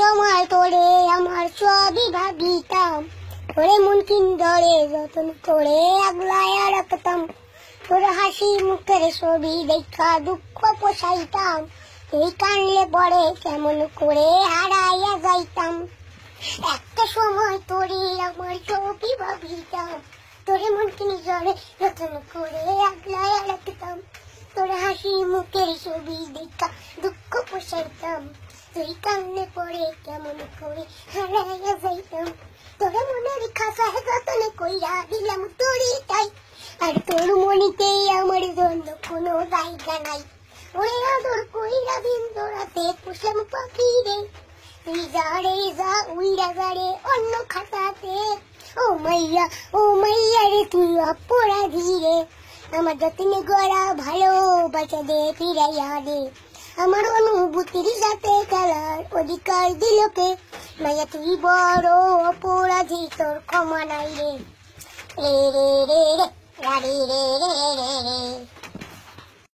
সময় তোরে আমার সবই ভাবিতাম। তোরে মন কিন্দরে যতন করে আগলায়া রাখতাম। তোর হাসি মুখের ছবি দেখা দুঃখ পোষাইতাম। তুই কানলে পরে কেমন করে হারাইয়া যাইতাম। একটা সময় তোরে আমার ছবি ভাবিতাম। তোরে মন কিন্দরে যতন করে আগলায়া রাখতাম। তোর হাসি মুখের ছবি দেখা দুঃখ পোষাইতাম। তুই পরে কেমন করে হারাইয়া যাইতাম। তোর মনের খাসায় যতনে কইরা দিলাম তোরই তাই আর তোর মনিতেই আমার জন্য কোনো জায়গা নাই। ওরে আদর কইরা দিন তোরাতে, পুষলাম পাখি রে তুই যা রে যা উইরা যা রে অন্য খাতাতে। ও মাইয়া ও মাইয়া রে, তুই অপরাধী রে। আমার যতনে গড়া ভালো বাঁচা দে, ফিরাইয়া দে। আমার অনুভূতির সাথে খেলার অধিকার দিলকে মাইয়া তুই বড় অপরাধী তোর ক্ষমা নাই রে রে রে রে রে রা রে রে রে রে রে